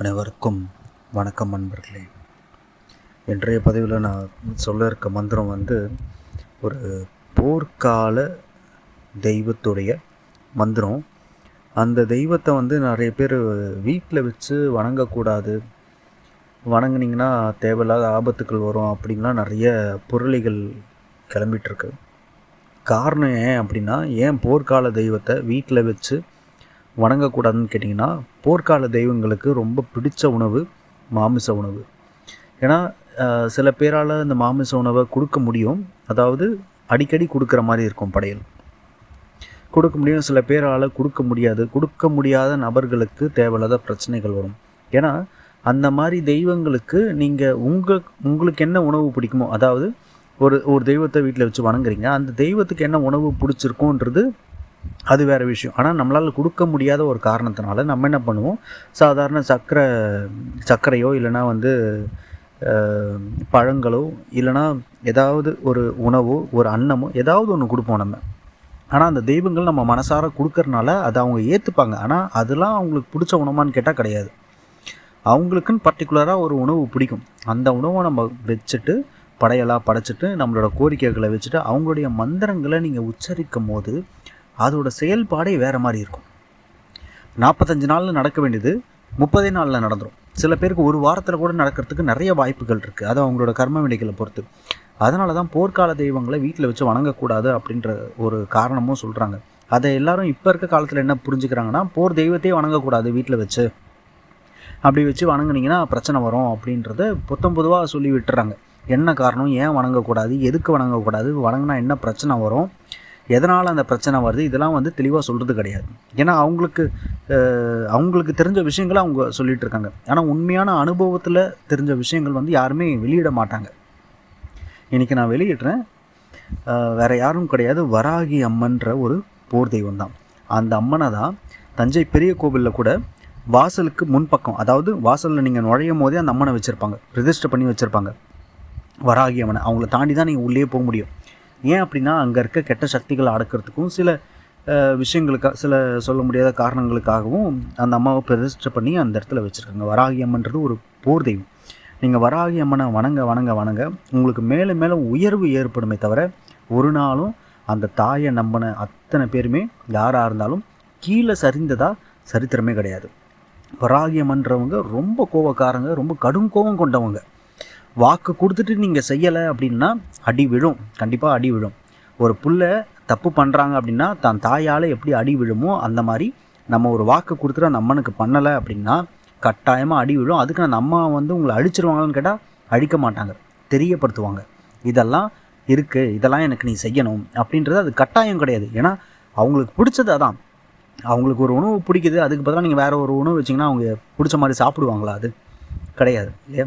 அனைவருக்கும் வணக்கம் நண்பர்களே. இன்றைய பதிவில் நான் சொல்ல இருக்க மந்திரம் வந்து ஒரு போர்க்கால தெய்வத்துடைய மந்திரம். அந்த தெய்வத்தை வந்து நிறைய பேர் வீட்டில் வச்சு வணங்கக்கூடாது. வணங்குனிங்கன்னா தேவையில்லாத ஆபத்துக்கள் வரும் அப்படின்லாம் நிறைய பொருளிகள் கிளம்பிகிட்ருக்கு காரணம் ஏன் அப்படின்னா ஏன் போர்க்கால தெய்வத்தை வீட்டில் வச்சு வணங்கக்கூடாதுன்னு கேட்டிங்கன்னா போர்க்கால தெய்வங்களுக்கு ரொம்ப பிடித்த உணவு மாமிச உணவு. ஏன்னா சில பேரால் இந்த மாமிச உணவை கொடுக்க முடியும். அதாவது அடிக்கடி கொடுக்குற மாதிரி இருக்கும் படையல். கொடுக்க முடியும். சில பேரால் கொடுக்க முடியாது. கொடுக்க முடியாத நபர்களுக்கு தேவையில்லாத பிரச்சனைகள் வரும். ஏன்னா அந்த மாதிரி தெய்வங்களுக்கு நீங்கள் உங்கள் உங்களுக்கு என்ன உணவு பிடிக்குமோ அதாவது ஒரு ஒரு தெய்வத்தை வீட்டில் வச்சு வணங்குறீங்க. அந்த தெய்வத்துக்கு என்ன உணவு பிடிச்சிருக்கோன்றது அது வேறு விஷயம். ஆனால் நம்மளால் கொடுக்க முடியாத ஒரு காரணத்தினால நம்ம என்ன பண்ணுவோம்? சாதாரண சர்க்கரை சர்க்கரையோ இல்லைன்னா வந்து பழங்களோ இல்லைன்னா ஏதாவது ஒரு உணவோ ஒரு அன்னமோ ஏதாவது ஒன்று கொடுப்போம் நம்ம. ஆனால் அந்த தெய்வங்கள் நம்ம மனசார கொடுக்கறனால அதை அவங்க ஏற்றுப்பாங்க ஆனால் அதெல்லாம் அவங்களுக்கு பிடிச்ச உணவான்னு கேட்டால் கிடையாது. அவங்களுக்குன்னு பர்டிகுலராக ஒரு உணவு பிடிக்கும். அந்த உணவை நம்ம வச்சுட்டு படையலாக படைச்சிட்டு நம்மளோட கோரிக்கைகளை வச்சுட்டு அவங்களுடைய மந்திரங்களை நீங்கள் உச்சரிக்கும் போது அதோட செயல்பாடே வேறு மாதிரி இருக்கும். நாற்பத்தஞ்சு நாளில் நடக்க வேண்டியது முப்பதே நாளில் நடந்துடும் சில பேருக்கு ஒரு வாரத்தில் கூட நடக்கிறதுக்கு நிறைய வாய்ப்புகள் இருக்குது அது அவங்களோட கர்ம வினைகளை பொறுத்து. அதனால தான் போர்க்கால தெய்வங்களை வீட்டில் வச்சு வணங்கக்கூடாது அப்படின்ற ஒரு காரணமும் சொல்கிறாங்க அதை எல்லாரும் இப்போ இருக்க காலத்தில் என்ன புரிஞ்சுக்கிறாங்கன்னா போர் தெய்வத்தையே வணங்கக்கூடாது வீட்டில் வச்சு. அப்படி வச்சு வணங்குனீங்கன்னா பிரச்சனை வரும் அப்படின்றத புத்தம் பொதுவாக சொல்லி விட்டுறாங்க. என்ன காரணம்? ஏன் வணங்கக்கூடாது? எதுக்கு வணங்கக்கூடாது? வணங்கினா என்ன பிரச்சனை வரும்? எதனால் அந்த பிரச்சனை வருது? இதெல்லாம் வந்து தெளிவாக சொல்கிறது கிடையாது. ஏன்னா அவங்களுக்கு அவங்களுக்கு தெரிஞ்ச விஷயங்களை அவங்க சொல்லிகிட்டு இருக்காங்க. ஆனால் உண்மையான அனுபவத்தில் தெரிஞ்ச விஷயங்கள் வந்து யாருமே வெளியிட மாட்டாங்க. இன்றைக்கி நான் வெளியிடுறேன். வேறு யாரும் கிடையாது. வராகி அம்மன்ற ஒரு போர் தெய்வம் தான். அந்த அம்மனை தான் தஞ்சை பெரிய கோவிலில் கூட வாசலுக்கு முன்பக்கம் அதாவது வாசலில் நீங்கள் நுழையும் போதே அந்த அம்மனை வச்சுருப்பாங்க. ரிஜிஸ்டர் பண்ணி வச்சுருப்பாங்க. வராகி அம்மனை. அவங்கள தாண்டி தான் நீங்கள் உள்ளே போக முடியும். ஏன் அப்படின்னா அங்கே இருக்க கெட்ட சக்திகளை அடக்கிறதுக்கும் சில விஷயங்களுக்காக சில சொல்ல முடியாத காரணங்களுக்காகவும் அந்த அம்மாவை பிரதிஷ்டை பண்ணி அந்த இடத்துல வச்சுருக்காங்க. வராகி அம்மன்றது ஒரு போர் தெய்வம். நீங்கள் வராகி அம்மனை வணங்க வணங்க வணங்க உங்களுக்கு மேலே மேலே உயர்வு ஏற்படுமே தவிர ஒரு நாளும் அந்த தாயை நம்பின அத்தனை பேருமே யாராக இருந்தாலும் கீழே சரிந்ததாக சரித்திரமே கிடையாது. வராகி அம்மன்றவங்க ரொம்ப கோவக்காரங்க ரொம்ப கடும் கோபம் கொண்டவங்க. வாக்கு கொடுத்துட்டு நீங்கள் செய்யலை அப்படின்னா அடி விழும். கண்டிப்பாக அடி விழும். ஒரு புள்ள தப்பு பண்ணுறாங்க அப்படின்னா தான் தாயால் எப்படி அடி விழுமோ அந்த மாதிரி நம்ம ஒரு வாக்கு கொடுத்துட்டு அந்த அம்மனுக்கு பண்ணலை அப்படின்னா கட்டாயமாக அடி விழும். அதுக்கு அந்த அம்மா வந்து உங்களை அழிச்சிருவாங்களான்னு கேட்டால் அழிக்க மாட்டாங்க. தெரியப்படுத்துவாங்க. இதெல்லாம் இருக்குது இதெல்லாம் எனக்கு நீ செய்யணும் அப்படின்றது அது கட்டாயம் கிடையாது. ஏன்னா அவங்களுக்கு பிடிச்சது அதான். அவங்களுக்கு ஒரு உணவு பிடிக்குது. அதுக்கு பதிலாக நீங்கள் வேறு ஒரு உணவு வச்சிங்கன்னா அவங்க பிடிச்ச மாதிரி சாப்பிடுவாங்களா அது? கிடையாது இல்லையா?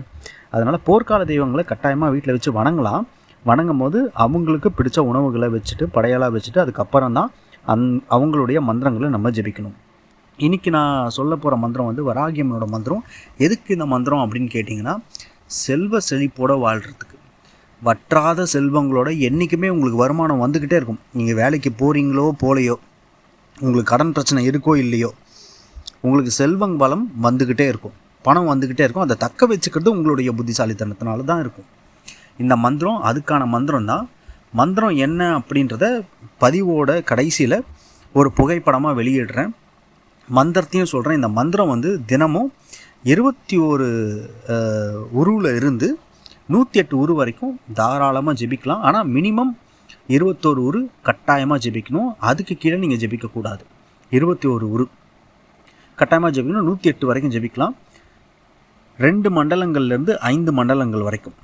அதனால் போர்க்கால தெய்வங்களை கட்டாயமாக வீட்டில் வச்சு வணங்கலாம். வணங்கும் போது அவங்களுக்கு பிடிச்ச உணவுகளை வச்சுட்டு படையலாக வச்சுட்டு அதுக்கப்புறம் தான் அந் அவங்களுடைய மந்திரங்களை நம்ம ஜெபிக்கணும். இன்றைக்கி நான் சொல்ல போகிற மந்திரம் வந்து வராகியம்மனோட மந்திரம். எதுக்கு இந்த மந்திரம் அப்படின்னு கேட்டிங்கன்னா செல்வ செழிப்போட வாழ்கிறதுக்கு வற்றாத செல்வங்களோட என்றைக்குமே உங்களுக்கு வருமானம் வந்துக்கிட்டே இருக்கும். நீங்கள் வேலைக்கு போகிறீங்களோ போலையோ உங்களுக்கு கடன் பிரச்சனை இருக்கோ இல்லையோ உங்களுக்கு செல்வம் பலம் வந்துக்கிட்டே இருக்கும். பணம் வந்துக்கிட்டே இருக்கும். அதை தக்க வச்சுக்கிறது உங்களுடைய புத்திசாலித்தனத்தினால தான் இருக்கும். இந்த மந்திரம் அதுக்கான மந்திரம் தான். மந்திரம் என்ன அப்படின்றத பதிவோட கடைசியில் ஒரு புகைப்படமாக வெளியிடுறேன். மந்திரத்தையும் சொல்கிறேன் இந்த மந்திரம் வந்து தினமும் இருபத்தி ஒரு உருவில் இருந்து நூற்றி எட்டு உரு வரைக்கும் தாராளமாக ஜெபிக்கலாம். ஆனால் மினிமம் இருபத்தோரு உரு கட்டாயமாக ஜெபிக்கணும். அதுக்கு கீழே நீங்கள் ஜெபிக்கக்கூடாது. இருபத்தி ஒரு உரு. கட்டாயமாக ஜெபிக்கணும் நூற்றி எட்டு வரைக்கும் ஜெபிக்கலாம். ரெண்டு மண்டலங்கள்லேருந்து ஐந்து மண்டலங்கள் வரைக்கும்.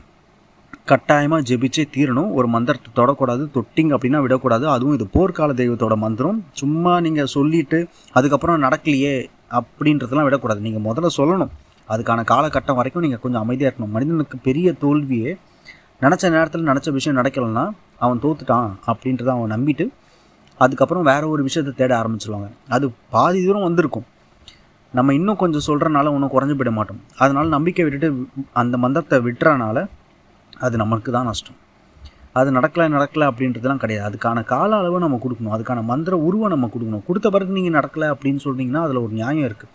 கட்டாயமாக ஜெபிச்சே தீரணும். ஒரு மந்திரத்தை தொடக்கூடாது தொட்டிங்க அப்படின்னா விடக்கூடாது. அதுவும் இது போர்க்கால தெய்வத்தோட மந்திரம். சும்மா நீங்கள் சொல்லிட்டு அதுக்கப்புறம் நடக்கலையே அப்படின்றதெல்லாம் விடக்கூடாது. நீங்கள் முதல்ல சொல்லணும். அதுக்கான காலகட்டம் வரைக்கும் நீங்கள் கொஞ்சம் அமைதியாக இருக்கணும். மனிதனுக்கு பெரிய தோல்வியே நினச்ச நேரத்தில் நினச்ச விஷயம் நடக்கலைன்னா அவன் தோத்துட்டான் அப்படின்றத அவன் நம்பிட்டு அதுக்கப்புறம் வேறு ஒரு விஷயத்தை தேட ஆரம்பிச்சிருவாங்க. அது பாதி தூரம் வந்திருக்கும். நம்ம இன்னும் கொஞ்சம் சொல்கிறனால ஒன்றும் குறைஞ்சு போயிட மாட்டோம். அதனால் நம்பிக்கை விட்டுட்டு அந்த மந்திரத்தை விட்டுறனால அது நமக்கு தான் நஷ்டம். அது நடக்கலை நடக்கலை அப்படின்றதுலாம் கிடையாது. அதுக்கான கால அளவு நம்ம கொடுக்கணும். அதுக்கான மந்திர உருவை நம்ம கொடுக்கணும். கொடுத்த பிறகு நீங்கள் நடக்கலை அப்படின்னு சொல்கிறீங்கன்னா அதில் ஒரு நியாயம் இருக்குது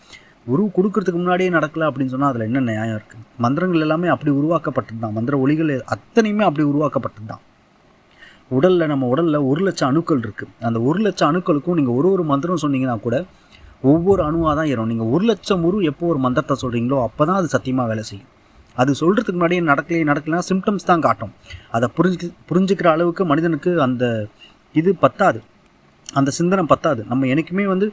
உருவு கொடுக்கறதுக்கு முன்னாடியே நடக்கலை அப்படின்னு சொன்னால் அதில் என்ன நியாயம் இருக்குது மந்திரங்கள் எல்லாமே அப்படி உருவாக்கப்பட்டது தான். மந்திர ஒளிகள் அத்தனையுமே அப்படி உருவாக்கப்பட்டது தான். உடலில் நம்ம உடலில் ஒரு லட்சம் அணுக்கள் இருக்குது அந்த ஒரு லட்சம் அணுக்களுக்கும் நீங்கள் ஒரு ஒரு மந்திரம் சொன்னீங்கன்னா கூட ஒவ்வொரு அணுவாக தான் ஏறும். நீங்கள் ஒரு லட்சம் உரு எப்போ ஒரு மந்திரத்தை சொல்கிறீங்களோ அப்போ தான் அது சத்தியமாக வேலை செய்யும். அது சொல்கிறதுக்கு முன்னாடியே நடக்கலையே நடக்கலைன்னா சிம்டம்ஸ் தான் காட்டும். அதை புரிஞ்சு புரிஞ்சுக்கிற அளவுக்கு மனிதனுக்கு அந்த இது பத்தாது. அந்த சிந்தனை பத்தாது. நம்ம எனக்குமே வந்து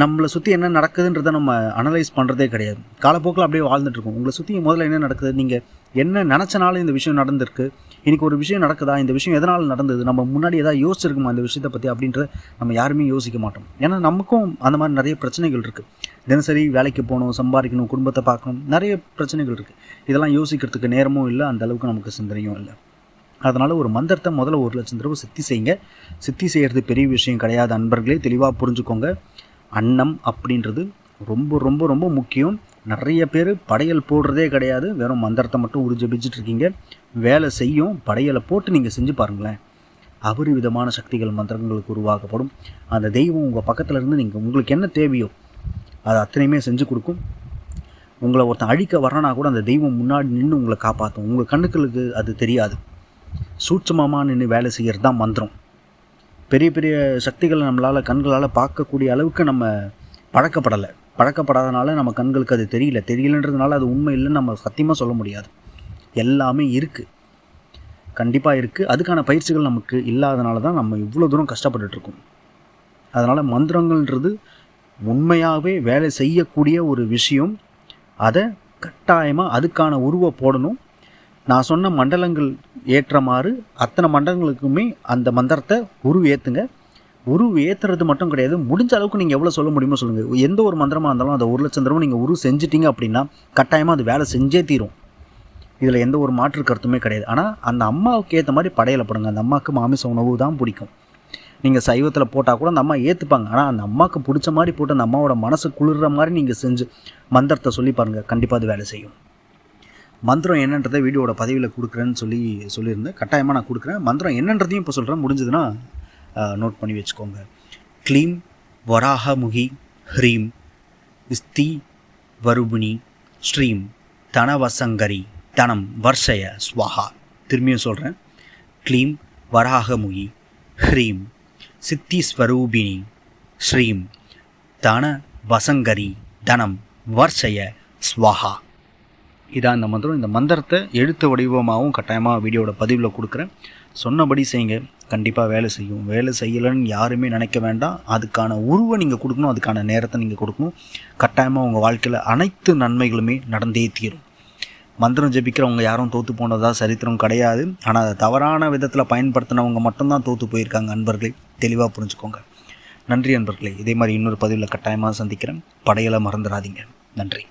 நம்மளை சுற்றி என்ன நடக்குதுன்றதை நம்ம அனலைஸ் பண்ணுறதே கிடையாது. காலப்போக்கில் அப்படியே வாழ்ந்துட்டுருக்கோம் உங்களை சுற்றி முதல்ல என்ன நடக்குது? நீங்கள் என்ன நினச்சனாலும் இந்த விஷயம் நடந்திருக்கு. இன்றைக்கி ஒரு விஷயம் நடக்குதா? இந்த விஷயம் எதனால் நடந்தது? நம்ம முன்னாடி எதாவது யோசிச்சிருக்குமா இந்த விஷயத்தை பற்றி அப்படின்றத நம்ம யாருமே யோசிக்க மாட்டோம். ஏன்னா நமக்கும் அந்த மாதிரி நிறைய பிரச்சனைகள் இருக்குது தினசரி வேலைக்கு போகணும் சம்பாதிக்கணும் குடும்பத்தை பார்க்கணும் நிறைய பிரச்சனைகள் இருக்குது இதெல்லாம் யோசிக்கிறதுக்கு நேரமும் இல்லை அந்த அளவுக்கு நமக்கு சிந்தனையும் இல்லை. அதனால் ஒரு மந்திரத்தை முதல்ல ஒரு லட்சம் தடவை சித்தி செய்யுங்க. சித்தி செய்கிறது பெரிய விஷயம் கிடையாது. அன்பர்களே தெளிவாக புரிஞ்சுக்கோங்க. அன்னம் அப்படின்றது ரொம்ப ரொம்ப ரொம்ப முக்கியம். நிறைய பேர் படையல் போடுறதே கிடையாது. வெறும் மந்திரத்தை மட்டும் உறிஞ்சபிச்சுட்டு இருக்கீங்க. வேலை செய்யும் படையலை போட்டு நீங்கள் செஞ்சு பாருங்களேன். அபரிவிதமான சக்திகள் மந்திரங்களுக்கு உருவாக்கப்படும். அந்த தெய்வம் உங்கள் பக்கத்தில் இருந்து நீங்கள் உங்களுக்கு என்ன தேவையோ அதை அத்தனையுமே செஞ்சு கொடுக்கும். உங்களை ஒருத்தன் அழிக்க வரனா கூட அந்த தெய்வம் முன்னாடி நின்று உங்களை காப்பாற்றும் உங்கள் கண்ணுக்களுக்கு அது தெரியாது. சூட்சமமாக நின்று வேலை செய்கிறது தான் மந்திரம். பெரிய பெரிய சக்திகளை நம்மளால் கண்களால் பார்க்கக்கூடிய அளவுக்கு நம்ம பழக்கப்படலை. பழக்கப்படாதனால நம்ம கண்களுக்கு அது தெரியல. தெரியலன்றதுனால அது உண்மை இல்லைன்னு நம்ம சத்தியமாக சொல்ல முடியாது. எல்லாமே இருக்குது கண்டிப்பாக இருக்குது அதுக்கான பயிற்சிகள் நமக்கு இல்லாதனால தான் நம்ம இவ்வளோ தூரம் கஷ்டப்பட்டுட்ருக்கோம். அதனால் மந்திரங்கள்ன்றது உண்மையாகவே வேலை செய்யக்கூடிய ஒரு விஷயம். அதை கட்டாயமாக அதுக்கான உருவ போடணும். நான் சொன்ன மண்டலங்கள் ஏற்றமாறு அத்தனை மண்டலங்களுக்குமே அந்த மந்திரத்தை உரு ஏற்றுங்க உரு ஏற்றுறது மட்டும் கிடையாது. முடிஞ்ச அளவுக்கு நீங்கள் எவ்வளோ சொல்ல முடியுமோ சொல்லுங்கள் எந்த ஒரு மந்திரமாக இருந்தாலும் அந்த ஒரு லட்சம் தடவை நீங்கள் உரு செஞ்சிட்டீங்க அப்படின்னா கட்டாயமாக அது வேலை செஞ்சே தீரும். இதில் எந்த ஒரு மாற்று கருத்துமே கிடையாது. ஆனால் அந்த அம்மாவுக்கு ஏற்ற மாதிரி படையலப்படுங்க அந்த அம்மாவுக்கு மாமிச உணவு தான் பிடிக்கும். நீங்கள் சைவத்தில் போட்டால் கூட அந்த அம்மா ஏற்றுப்பாங்க ஆனால் அந்த அம்மாவுக்கு பிடிச்ச மாதிரி போட்டு அந்த அம்மாவோட மனசு குளிர்ற மாதிரி நீங்கள் செஞ்சு மந்திரத்தை சொல்லி பாருங்கள் கண்டிப்பாக அது வேலை செய்யும். மந்திரம் என்னன்றதை வீடியோட பதிவில் கொடுக்குறேன்னு சொல்லி சொல்லியிருந்தேன் கட்டாயமாக நான் கொடுக்குறேன். மந்திரம் என்னன்றதையும் இப்போ சொல்கிறேன் முடிஞ்சதுன்னா நோட் பண்ணி வச்சுக்கோங்க. க்ளீம் வராகமுகி ஹ்ரீம் ஸ்தி வருபிணி ஸ்ரீம் தனவசங்கரி தனம் வர்ஷய ஸ்வாஹா. திரும்பியும் சொல்கிறேன் க்ளீம் வராகமுகி ஹ்ரீம் சித்திஸ்வரூபிணி ஸ்ரீம் தன வசங்கரி தனம் வர்ஷய ஸ்வாஹா. இதான் இந்த மந்திரம் இந்த மந்திரத்தை எழுத்து வடிவமாகவும் கட்டாயமாக வீடியோட பதிவில் கொடுக்குறேன். சொன்னபடி செய்யுங்க. கண்டிப்பாக வேலை செய்யும். வேலை செய்யலைன்னு யாருமே நினைக்க வேண்டாம். அதுக்கான உருவை நீங்கள் கொடுக்கணும். அதுக்கான நேரத்தை நீங்கள் கொடுக்கணும். கட்டாயமாக உங்கள் வாழ்க்கையில் அனைத்து நன்மைகளுமே நடந்தே தீரும். மந்திரம் ஜெபிக்கிறவங்க யாரும் தோற்று போனதாக சரித்திரம் கிடையாது. ஆனால் அதை தவறான விதத்தில் பயன்படுத்தினவங்க மட்டும்தான் தோற்று போயிருக்காங்க அன்பர்களே. தெளிவாக புரிஞ்சுக்கோங்க. நன்றி அன்பர்களே. இதே மாதிரி இன்னொரு பதிவில் கட்டாயமாக சந்திக்கிறேன். படையலை மறந்துடாதீங்க. நன்றி.